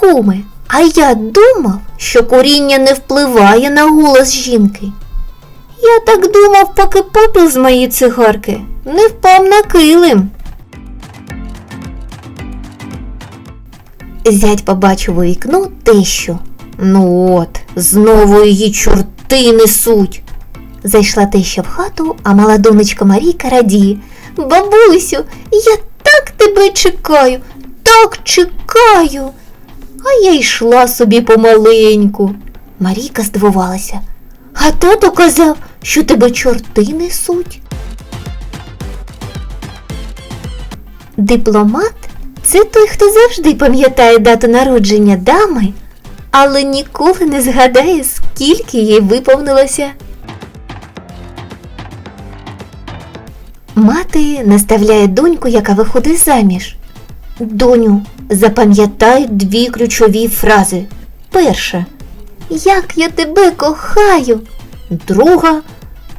Куме, а я думав, що коріння не впливає на голос жінки. Я так думав, поки попіл з моєї цигарки не впав на килим. Зять побачив у вікно тещу. Ну от, знову її чорти несуть. Зайшла теща в хату, а мала донечка Марійка радіє. Бабусю, я так тебе чекаю, так чекаю. А я йшла собі помаленьку. Марійка здивувалася. А тато казав, що тебе чорти несуть. Дипломат це той, хто завжди пам'ятає дату народження дами, але ніколи не згадає, скільки їй виповнилося. Мати наставляє доньку, яка виходить заміж. Доню, запам'ятай дві ключові фрази. Перша. Як я тебе кохаю. Друга.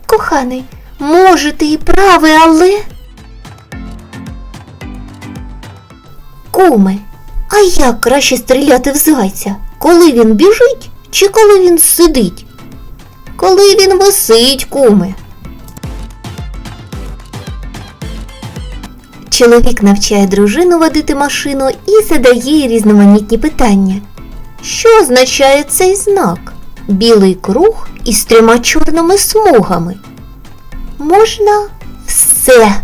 Коханий, може, ти і правий, але. Куме, а як краще стріляти в зайця? Коли він біжить чи коли він сидить? Коли він висить, куме. Чоловік навчає дружину водити машину і задає їй різноманітні питання. Що означає цей знак? Білий круг із трьома чорними смугами. Можна все.